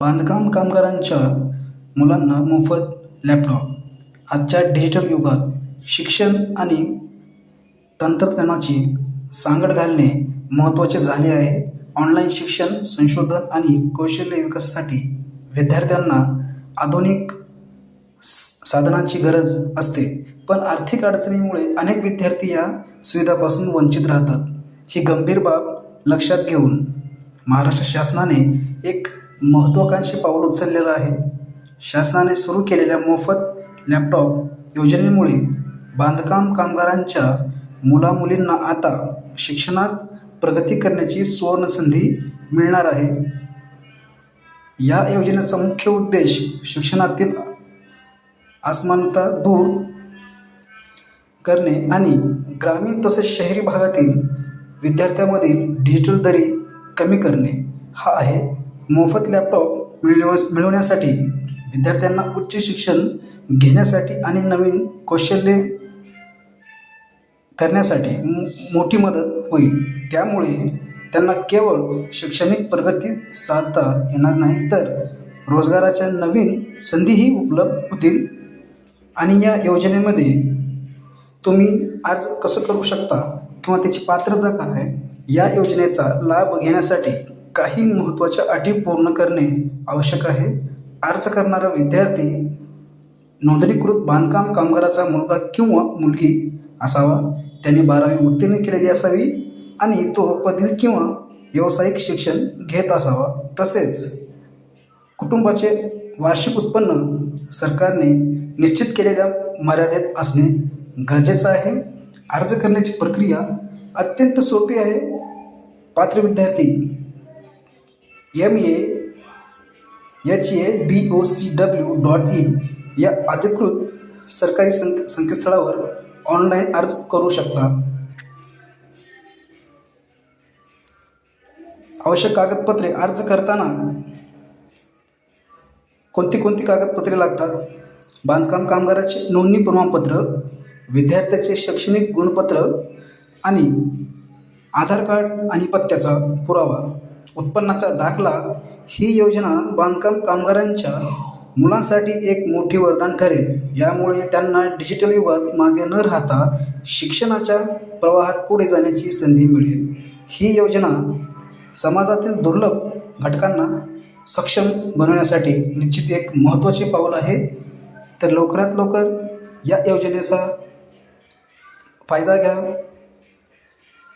बांधकाम कामगारांच्या मुलांना मोफत लॅपटॉप आजच्या डिजिटल युगात शिक्षण आणि तंत्रज्ञानाची सांगड घालणे महत्त्वाचे झाले आहे. ऑनलाईन शिक्षण संशोधन आणि कौशल्य विकासासाठी विद्यार्थ्यांना आधुनिक स- साधनांची गरज असते. पण आर्थिक अडचणीमुळे अनेक विद्यार्थी या सुविधापासून वंचित राहतात. ही गंभीर बाब लक्षात घेऊन महाराष्ट्र शासनाने एक महत्त्वाकांक्षी पाऊल उचललेलं आहे. शासनाने सुरू केलेल्या मोफत लॅपटॉप योजनेमुळे बांधकाम कामगारांच्या मुलामुलींना आता शिक्षणात प्रगती करण्याची सुवर्णसंधी मिळणार आहे. या योजनेचा मुख्य उद्देश शिक्षणातील असमानता दूर करणे आणि ग्रामीण तसेच शहरी भागातील विद्यार्थ्यांमधील डिजिटल दरी कमी करणे हा आहे मोफत लॅपटॉप मिळव मिळवण्यासाठी विद्यार्थ्यांना उच्च शिक्षण घेण्यासाठी आणि नवीन कौशल्ये करण्यासाठी मो- मोठी मदत होईल. त्यामुळे त्यांना केवळ शैक्षणिक प्रगती साधता येणार नाही तर रोजगाराच्या नवीन संधीही उपलब्ध होतील. आणि या योजनेमध्ये तुम्ही अर्ज कसं करू शकता किंवा त्याची पात्रता काय या योजनेचा लाभ घेण्यासाठी काही महत्त्वाच्या अटी पूर्ण करणे आवश्यक आहे. अर्ज करणारा विद्यार्थी नोंदणीकृत बांधकाम कामगाराचा मुलगा किंवा मुलगी असावा. त्याने बारावी उत्तीर्ण केलेली असावी आणि तो पदवी किंवा व्यावसायिक शिक्षण घेत असावा. तसेच कुटुंबाचे वार्षिक उत्पन्न सरकारने निश्चित केलेल्या मर्यादेत असणे गरजेचं आहे. अर्ज करण्याची प्रक्रिया अत्यंत सोपी आहे. पात्र विद्यार्थी M A H A B O C W dot in या अधिकृत सरकारी संक संकेतस्थळावर ऑनलाईन अर्ज करू शकता. आवश्यक कागदपत्रे अर्ज करताना कोणती कोणती कागदपत्रे लागतात? बांधकाम कामगाराचे नोंदणी प्रमाणपत्र विद्यार्थ्याचे शैक्षणिक गुणपत्र आणि आधार कार्ड आणि पत्त्याचा पुरावा. उत्पन्नाचा दाखला ही योजना बांधकाम कामगारांच्या मुलांसाठी एक मोठी वरदान ठरेल. यामुळे त्यांना डिजिटल युगात मागे न राहता शिक्षणाच्या प्रवाहात पुढे जाण्याची संधी मिळेल. ही योजना समाजातील दुर्लभ घटकांना सक्षम बनवण्यासाठी निश्चित एक महत्त्वाचे पाऊल आहे. तर लवकरात लवकर या योजनेचा फायदा घ्या.